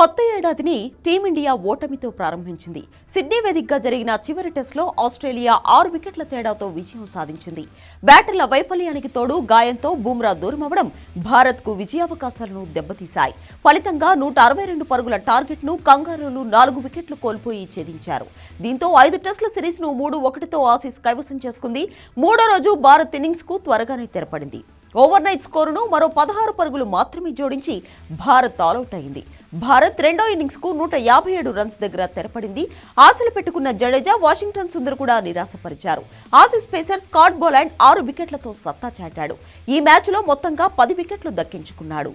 కొత్త ఏడాదిని టీమిండియా ఓటమితో ప్రారంభించింది. సిడ్నీ వేదికగా జరిగిన చివరి టెస్టులో ఆస్ట్రేలియా ఆరు వికెట్ల తేడాతో విజయం సాధించింది. బ్యాటర్ల వైఫల్యానికి తోడు గాయంతో బుమ్రా దూరమవడం భారత్కు విజయావకాశాలను దెబ్బతీశాయి. ఫలితంగా నూట అరవై రెండు పరుగుల టార్గెట్ను కంగారులు నాలుగు వికెట్లు కోల్పోయి ఛేదించారు. దీంతో ఐదు టెస్టుల సిరీస్ను మూడు ఒకటితో ఆసీస్ కైవసం చేసుకుంది. మూడో రోజు భారత్ ఇన్నింగ్స్కు త్వరగానే తెరపడింది. ఓవర్ నైట్ స్కోరును మరో పదహారు పరుగులు మాత్రమే జోడించి భారత్ ఆలౌట్ అయింది. భారత్ రెండో ఇన్నింగ్స్కు నూట యాభై ఏడు రన్స్ దగ్గర తెరపడింది. ఆశలు పెట్టుకున్న జడేజా వాషింగ్టన్ సుందర్ కూడా నిరాశపరిచారు. ఆసీస్ పేసర్ స్కాట్ బోలాండ్ ఆరు వికెట్లతో సత్తా చాటాడు. ఈ మ్యాచ్లో మొత్తంగా పది వికెట్లు దక్కించుకున్నాడు.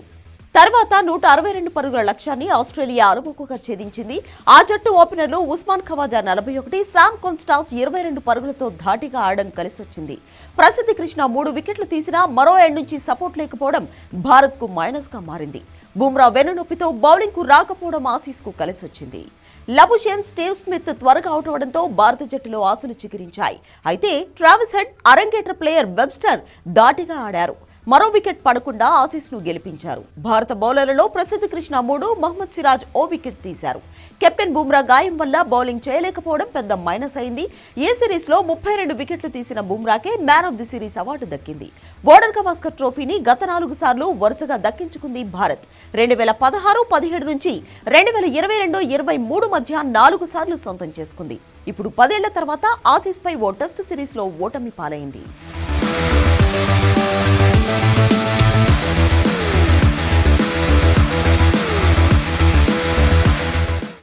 తర్వాత నూట అరవై రెండు పరుగుల లక్ష్యాన్ని ఆస్ట్రేలియా అనుభూకుగా ఛేదించింది. ఆ జట్టు ఓపెనర్లు ఉస్మాన్ ఖవాజా నలభై ఒకటి శామ్ కొన్స్టాస్ ఇరవై రెండు పరుగులతో ధాటిగా ఆడడం కలిసొచ్చింది. ప్రసిద్ధి కృష్ణ మూడు వికెట్లు తీసినా మరో ఎండ్ నుంచి సపోర్ట్ లేకపోవడం భారత్కు మైనస్గా మారింది. బుమ్రా వెన్నునొప్పితో బౌలింగ్కు రాకపోవడం ఆసీస్కు కలిసొచ్చింది. లబుషేన్ స్టీవ్ స్మిత్ త్వరగా అవుట్ అవడంతో భారత జట్టులో ఆశలు చిగురించాయి అయితే ట్రావిస్ హెడ్ అరంగేటర్ ప్లేయర్ వెబ్స్టర్ దాటిగా ఆడారు. మరో వికెట్ పడకుండా ఆసీస్ను గెలిపించారు. భారత బౌలర్లలో ప్రసిద్ధ కృష్ణ మూడు మహమ్మద్ సిరాజ్ ఓ వికెట్ తీశారు. కెప్టెన్ బుమ్రా గాయం వల్ల బౌలింగ్ చేయలేకపోవడం పెద్ద మైనస్ అయింది. ఏ సిరీస్లో ముప్పై రెండు వికెట్లు తీసిన బుమ్రాకే man of the series award దక్కింది. బోర్డర్ గవాస్కర్ ట్రోఫీని గత నాలుగు సార్లు వరుసగా దక్కించుకుంది భారత్. రెండు వేల పదహారు పదిహేడు నుంచి రెండు వేల ఇరవై రెండు ఇరవై మూడు మధ్య నాలుగు సార్లు సొంతం చేసుకుంది. ఇప్పుడు పదేళ్ళ తర్వాత ఆసీస్ పై ఓ టెస్ట్ సిరీస్లో ఓటమి పాలైంది.